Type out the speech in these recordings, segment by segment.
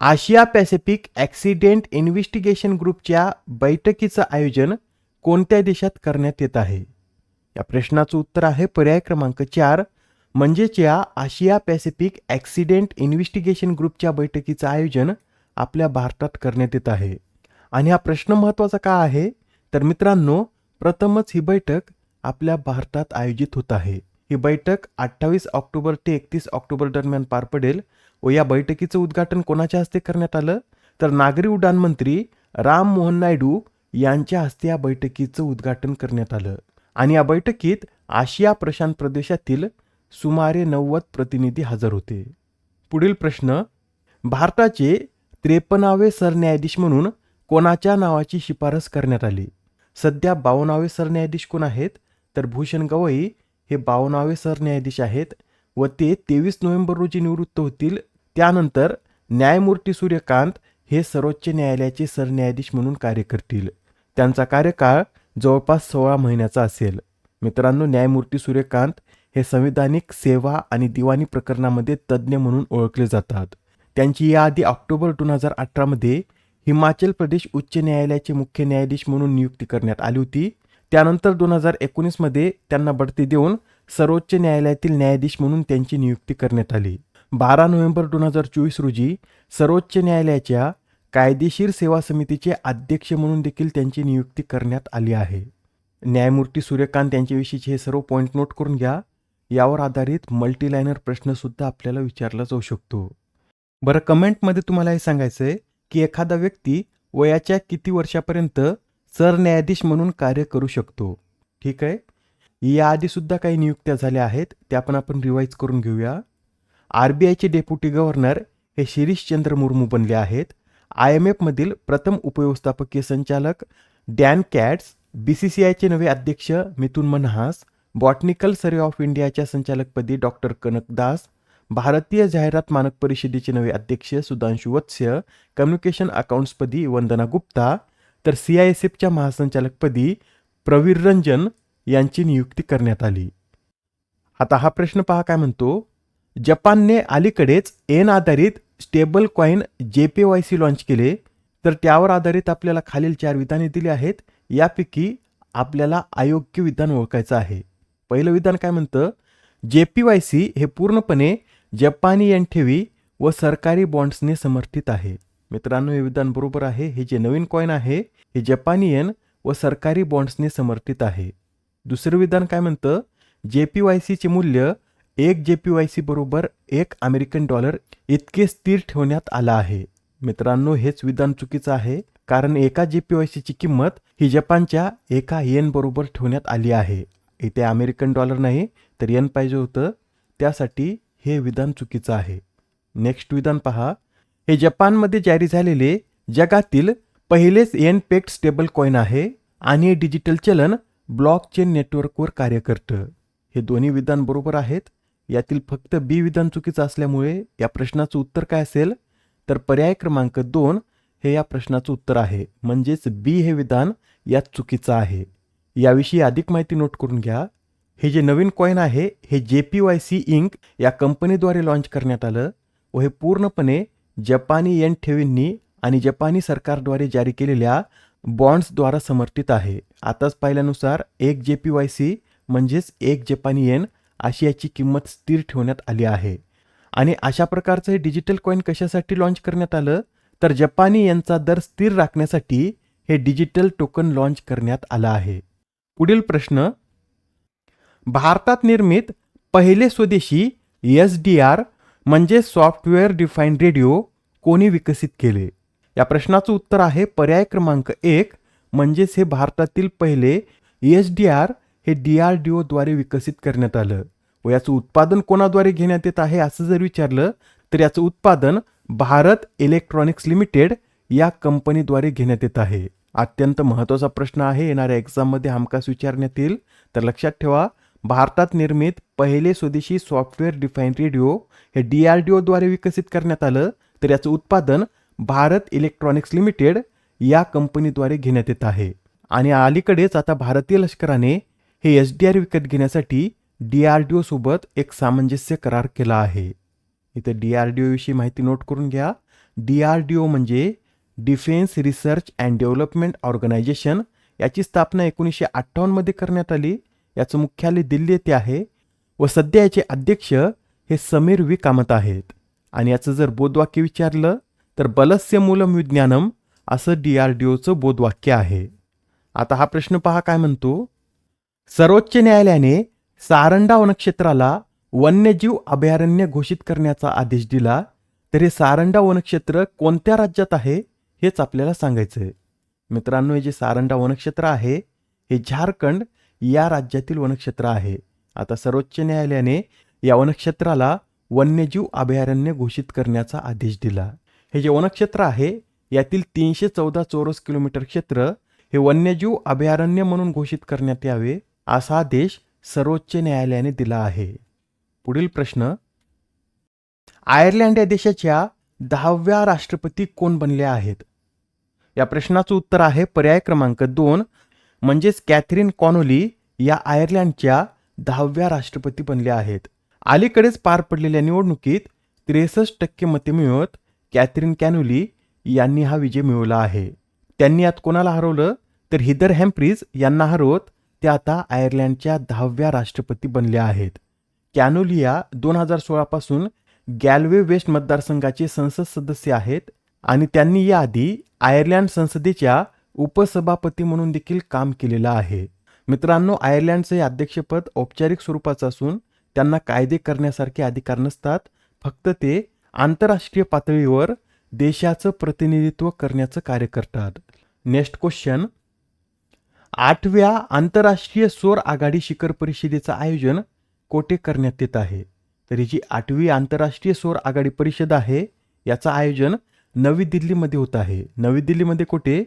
आशिया Pacific accident investigation ग्रुपच्या बैठकीचं आयोजन कोणत्या देशात करण्यात येत आहे? या प्रश्नाचं उत्तर आहे पर्याय क्रमांक चार म्हणजेच या आशिया पॅसिफिक ॲक्सिडेंट इन्व्हेस्टिगेशन ग्रुपच्या बैठकीचं आयोजन आपल्या भारतात करण्यात येत आहे. आणि हा प्रश्न महत्त्वाचा का आहे? तर मित्रांनो प्रथमच ही बैठक आपल्या भारतात आयोजित होत आहे. ही बैठक अठ्ठावीस ऑक्टोबर ते एकतीस ऑक्टोबर दरम्यान पार पडेल. व या बैठकीचं उद्घाटन कोणाच्या हस्ते करण्यात आलं? तर नागरी उड्डाण मंत्री राम मोहन नायडू यांच्या हस्ते या बैठकीचं उद्घाटन करण्यात आलं. आणि या बैठकीत आशिया प्रशांत प्रदेशातील सुमारे नव्वद प्रतिनिधी हजर होते. पुढील प्रश्न भारताचे त्रेपन्नावे सरन्यायाधीश म्हणून कोणाच्या नावाची शिफारस करण्यात आली? सध्या बावन्नावे सरन्यायाधीश कोण आहेत? तर भूषण गवई हे बावन्नावे सरन्यायाधीश आहेत व ते तेवीस नोव्हेंबर रोजी निवृत्त होतील त्यानंतर न्यायमूर्ती सूर्यकांत हे सर्वोच्च न्यायालयाचे सरन्यायाधीश म्हणून कार्य करतील. त्यांचा कार्यकाळ जवळपास सोळा महिन्याचा असेल. मित्रांनो न्यायमूर्ती सूर्यकांत हे संविधानिक सेवा आणि दिवाणी प्रकरणामध्ये तज्ज्ञ म्हणून ओळखले जातात. त्यांची याआधी ऑक्टोबर दोन हजार अठरामध्ये हिमाचल प्रदेश उच्च न्यायालयाचे मुख्य न्यायाधीश म्हणून नियुक्ती करण्यात आली होती. त्यानंतर दोन हजार एकोणीसमध्ये त्यांना बढती देऊन सर्वोच्च न्यायालयातील न्यायाधीश म्हणून त्यांची नियुक्ती करण्यात आली. बारा नोव्हेंबर दोन हजार चोवीस रोजी सर्वोच्च न्यायालयाच्या कायदेशीर सेवा समितीचे अध्यक्ष म्हणून देखील त्यांची नियुक्ती करण्यात आली आहे. न्यायमूर्ती सूर्यकांत यांच्याविषयीचे हे सर्व पॉईंट नोट करून घ्या. यावर आधारित मल्टीलायनर प्रश्नसुद्धा आपल्याला विचारला जाऊ शकतो. बरं कमेंटमध्ये तुम्हाला हे सांगायचं आहे की एखादा व्यक्ती वयाच्या किती वर्षापर्यंत सरन्यायाधीश म्हणून कार्य करू शकतो? ठीक आहे? याआधीसुद्धा काही नियुक्त्या झाल्या आहेत त्या पण आपण रिवाईज करून घेऊया. आर बी आयचे डेप्युटी गव्हर्नर हे शिरीषचंद्र मुर्मू बनले आहेत. आय एम एफमधील प्रथम उपव्यवस्थापकीय संचालक Dan Katz B C C आयचे नवे अध्यक्ष Mithun Manhas botanical survey of इंडियाच्या संचालकपदी डॉक्टर कनक दास भारतीय जाहिरात मानक परिषदेचे नवे अध्यक्ष सुधांशु वत्स्य कम्युनिकेशन अकाउंट्सपदी वंदना गुप्ता तर सी आय एस एफच्या महासंचालकपदी प्रवीर रंजन यांची नियुक्ती करण्यात आली. आता हा प्रश्न पहा काय म्हणतो? जपानने अलीकडेच एन आधारित stable coin J P Y C launch केले. तर त्यावर आधारित आपल्याला खालील चार विधाने दिली आहेत. यापैकी आपल्याला अयोग्य विधान ओळखायचं आहे. पहिलं विधान काय म्हणतं? जे पी वाय सी हे पूर्णपणे जपानी एन ठेवी व सरकारी बॉन्ड्सने समर्थित आहे. मित्रांनो हे विधान बरोबर आहे. हे जे नवीन कॉईन आहे हे जपानी एन व सरकारी बॉन्ड्सने समर्थित आहे. दुसरं विधान काय म्हणतं? जे पी वाय सीचे मूल्य एक जे पी वाय सी बरोबर एक अमेरिकन डॉलर इतके स्थिर ठेवण्यात आला आहे. मित्रांनो हेच विधान चुकीचं आहे कारण एका जे पी वाय सीची किंमत ही जपानच्या एका येन बरोबर ठेवण्यात आली आहे. इथे अमेरिकन डॉलर नाही तर येन पाहिजे होतं. त्यासाठी हे विधान चुकीचं आहे. नेक्स्ट विधान पहा. हे जपानमध्ये जारी झालेले जगातील पहिलेच येन पेक्ट स्टेबल कॉईन आहे आणि हे डिजिटल चलन ब्लॉकचेन नेटवर्कवर कार्य करतं. हे दोन्ही विधान बरोबर आहेत. यातील फक्त बी विधान चुकीचं असल्यामुळे या प्रश्नाचं उत्तर काय असेल? तर पर्याय क्रमांक दोन हे या प्रश्नाचं उत्तर आहे. म्हणजेच बी हे विधान यात चुकीचं आहे. याविषयी अधिक माहिती नोट करून घ्या. हे जे नवीन कॉईन आहे हे जे पी वाय सी इंक या कंपनीद्वारे लॉन्च करण्यात आलं व हे पूर्णपणे जपानी येन ठेवींनी आणि जपानी सरकारद्वारे जारी केलेल्या बॉन्ड्सद्वारा समर्थित आहे. आताच पाहिल्यानुसार एक जे पी वाय सी म्हणजेच एक जपानी येन अशी याची किंमत स्थिर ठेवण्यात आली आहे. आणि अशा प्रकारचं हे डिजिटल कॉईन कशासाठी लाँच करण्यात आलं? तर जपानी यांचा दर स्थिर राखण्यासाठी हे डिजिटल टोकन लाँच करण्यात आलं आहे. पुढील प्रश्न. भारतात निर्मित पहिले स्वदेशी एस डी आर म्हणजे सॉफ्टवेअर डिफाईन रेडिओ कोणी विकसित केले? या प्रश्नाचं उत्तर आहे पर्याय क्रमांक एक म्हणजेच हे भारतातील पहिले एस डी आर हे डी आर डी ओद्वारे विकसित करण्यात आलं व याचं उत्पादन कोणाद्वारे घेण्यात येत आहे असं जर विचारलं तर याचं उत्पादन भारत इलेक्ट्रॉनिक्स लिमिटेड या कंपनीद्वारे घेण्यात येत आहे. अत्यंत महत्त्वाचा प्रश्न आहे. येणाऱ्या एक्झाममध्ये हमखास विचारण्यात येईल. तर लक्षात ठेवा भारतात निर्मित पहिले स्वदेशी सॉफ्टवेअर डिफाईन रेडिओ हे डी आर डी ओद्वारे विकसित करण्यात आलं तर याचं उत्पादन भारत इलेक्ट्रॉनिक्स लिमिटेड या कंपनीद्वारे घेण्यात येत आहे. आणि अलीकडेच आता भारतीय लष्कराने हे एस डी आर विकत घेण्यासाठी डी आर डी सोबत एक सामंजस्य करार केला आहे. इथं डी आर डी ओविषयी माहिती नोट करून घ्या. डी आर डी ओ म्हणजे defence research and development organisation याची स्थापना एकोणीसशे अठ्ठावन्नमध्ये करण्यात आली. याचं मुख्यालय दिल्ली येथे आहे व सध्या याचे अध्यक्ष हे समीर वी कामत आहेत. आणि याचं जर बोधवाक्य विचारलं तर बलस्य मूलम विज्ञानम असं डी आर डी ओचं बोधवाक्य आहे. आता हा प्रश्न पहा काय म्हणतो. सर्वोच्च न्यायालयाने सारंडा वनक्षेत्राला वन्यजीव अभयारण्य घोषित करण्याचा आदेश दिला तरी सारंडा वनक्षेत्र कोणत्या राज्यात आहे हेच आपल्याला सांगायचं आहे मित्रांनो हे जे सारंडा वनक्षेत्र आहे हे झारखंड या राज्यातील वनक्षेत्र आहे. आता सर्वोच्च न्यायालयाने या वनक्षेत्राला वन्यजीव अभयारण्य घोषित करण्याचा आदेश दिला. हे जे वनक्षेत्र आहे यातील तीनशे चौदा चौरस किलोमीटर क्षेत्र हे वन्यजीव अभयारण्य म्हणून घोषित करण्यात यावे. असा आदेश सर्वोच्च न्यायालयाने दिला आहे. पुढील प्रश्न आयर्लंड या देशाच्या दहाव्या राष्ट्रपती कोण बनले आहेत? या प्रश्नाचं उत्तर आहे पर्याय क्रमांक दोन म्हणजेच कॅथरीन कॉनोली या आयर्लंडच्या दहाव्या राष्ट्रपती बनल्या आहेत. अलीकडेच पार पडलेल्या निवडणुकीत त्रेसष्ट टक्के मते मिळवत कॅथरीन कॅनोली यांनी हा विजय मिळवला आहे. त्यांनी यात कोणाला हरवलं? तर हिदर हॅम्प्रीज यांना हरवत त्या आता आयर्लंडच्या दहाव्या राष्ट्रपती बनल्या आहेत. कॅनोलिया दोन हजार सोळापासून गॅल्वे वेस्ट मतदारसंघाचे संसद सदस्य आहेत आणि त्यांनी याआधी आयर्लंड संसदेच्या उपसभापती म्हणून देखील काम केलेलं आहे. मित्रांनो आयर्लंडचे अध्यक्षपद औपचारिक स्वरूपाचं असून त्यांना कायदे करण्यासारखे अधिकार नसतात. फक्त ते आंतरराष्ट्रीय पातळीवर देशाचं प्रतिनिधित्व करण्याचं कार्य करतात. Next question. आठव्या आंतरराष्ट्रीय सौर आघाडी शिखर परिषदेचं आयोजन कोठे करण्यात येत आहे. तर ही जी आठवी आंतरराष्ट्रीय सौर आघाडी परिषद आहे याचं आयोजन नवी दिल्लीमध्ये होत आहे. नवी दिल्लीमध्ये कुठे?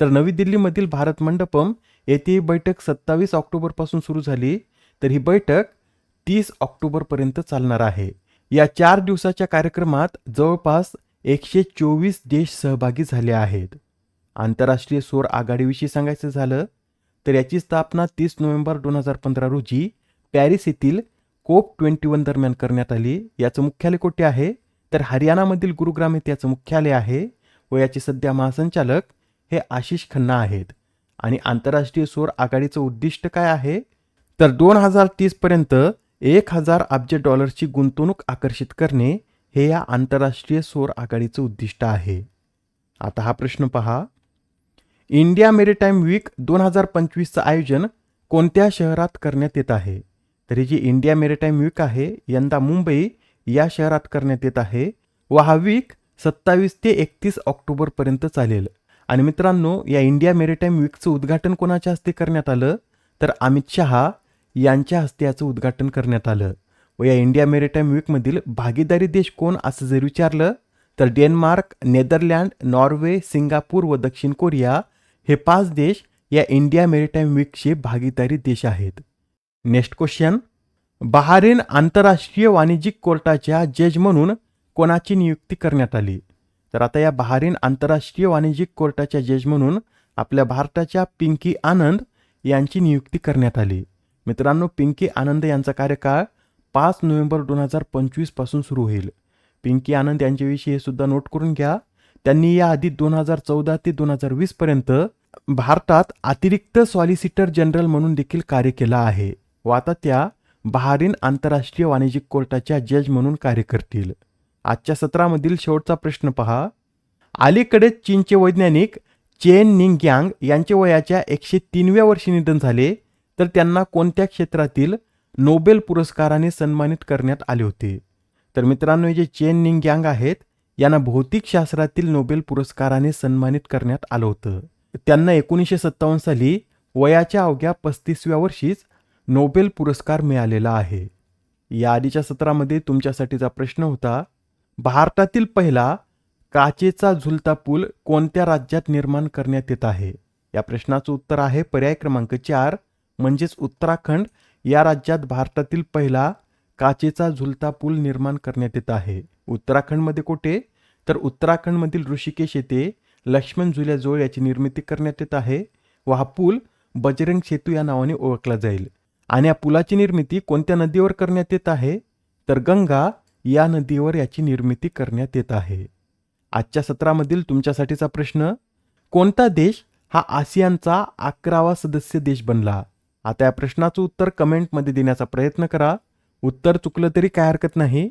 तर नवी दिल्लीमधील भारत मंडपम येथे ही बैठक सत्तावीस ऑक्टोबरपासून सुरू झाली तर ही बैठक तीस ऑक्टोबरपर्यंत चालणार आहे. या चार दिवसाच्या कार्यक्रमात जवळपास एकशे चोवीस देश सहभागी झाले आहेत. आंतरराष्ट्रीय सौर आघाडीविषयी सांगायचं झालं तर याची स्थापना तीस नोव्हेंबर दोन हजार पंधरा रोजी पॅरिस येथील कोप ट्वेंटी वन दरम्यान करण्यात आली. याचं मुख्यालय कोठे आहे? तर हरियाणामधील गुरुग्राम येथे याचं मुख्यालय आहे व याचे सध्या महासंचालक हे आशिष खन्ना आहेत. आणि आंतरराष्ट्रीय सौर आघाडीचं उद्दिष्ट काय आहे? तर दोन हजार तीसपर्यंत एक हजार अब्ज डॉलर्सची गुंतवणूक आकर्षित करणे हे या आंतरराष्ट्रीय सौर आघाडीचं उद्दिष्ट आहे. आता हा प्रश्न पहा. इंडिया मेरीटाईम वीक दोन हजार पंचवीसचं आयोजन कोणत्या शहरात करण्यात येत आहे? तर ही जी इंडिया मेरीटाईम वीक आहे यंदा मुंबई या शहरात करण्यात येत आहे. व हा वीक सत्तावीस ते एकतीस ऑक्टोबरपर्यंत चालेल. आणि मित्रांनो या इंडिया मेरीटाईम वीकचं उद्घाटन कोणाच्या हस्ते करण्यात आलं? तर अमित शहा यांच्या हस्ते याचं उद्घाटन करण्यात आलं. व या इंडिया मेरीटाईम वीकमधील भागीदारी देश कोण असं जर विचारलं तर डेन्मार्क नेदरलँड नॉर्वे सिंगापूर व दक्षिण कोरिया हे पाच देश या इंडिया मेरीटाईम वीकचे भागीदारी देश आहेत. Next question. बहारीन आंतरराष्ट्रीय वाणिज्यिक कोर्टाच्या जज म्हणून कोणाची नियुक्ती करण्यात आली? तर आता या बहारीन आंतरराष्ट्रीय वाणिज्यिक कोर्टाच्या जज म्हणून आपल्या भारताच्या पिंकी आनंद यांची नियुक्ती करण्यात आली. मित्रांनो पिंकी आनंद यांचा कार्यकाळ पाच नोव्हेंबर दोन हजार पंचवीसपासून सुरू होईल. पिंकी आनंद यांच्याविषयी हे सुद्धा नोट करून घ्या. त्यांनी याआधी दोन हजार चौदा ते दोन हजार वीस पर्यंत भारतात अतिरिक्त सॉलिसिटर जनरल म्हणून देखील कार्य केलं आहे. व आता त्या बहारीन आंतरराष्ट्रीय वाणिज्यिक कोर्टाच्या जज म्हणून कार्य करतील. आजच्या सत्रामधील शेवटचा प्रश्न पहा. अलीकडेच चीनचे वैज्ञानिक चेन निंग यांग यांचे वयाच्या एकशे तीनव्या वर्षी निधन झाले तर त्यांना कोणत्या क्षेत्रातील नोबेल पुरस्काराने सन्मानित करण्यात आले होते? तर मित्रांनो हे जे चेन निंग यांग आहेत यांना भौतिकशास्त्रातील नोबेल पुरस्काराने सन्मानित करण्यात आलं होतं. त्यांना एकोणीसशे सत्तावन्न साली वयाच्या अवघ्या पस्तीसव्या वर्षीच नोबेल पुरस्कार मिळालेला आहे. या आधीच्या सत्रामध्ये तुमच्यासाठीचा प्रश्न होता भारतातील पहिला काचेचा झुलता पूल कोणत्या राज्यात निर्माण करण्यात येत आहे? या प्रश्नाचं उत्तर आहे पर्याय क्रमांक चार म्हणजेच उत्तराखंड. या राज्यात भारतातील पहिला काचेचा झुलता पूल निर्माण करण्यात येत आहे. उत्तराखंडमध्ये कुठे? तर उत्तराखंडमधील ऋषिकेश येथे लक्ष्मण जुल्याजवळ याची निर्मिती करण्यात येत आहे व हा पूल बजरंग सेतू या नावाने ओळखला जाईल. आणि या पुलाची निर्मिती कोणत्या नदीवर करण्यात येत आहे? तर गंगा या नदीवर याची निर्मिती करण्यात येत आहे. आजच्या सत्रामधील तुमच्यासाठीचा प्रश्न कोणता देश हा आसियानचा अकरावा सदस्य देश बनला? आता या प्रश्नाचं उत्तर कमेंटमध्ये देण्याचा प्रयत्न करा. उत्तर चुकलं तरी काय हरकत नाही.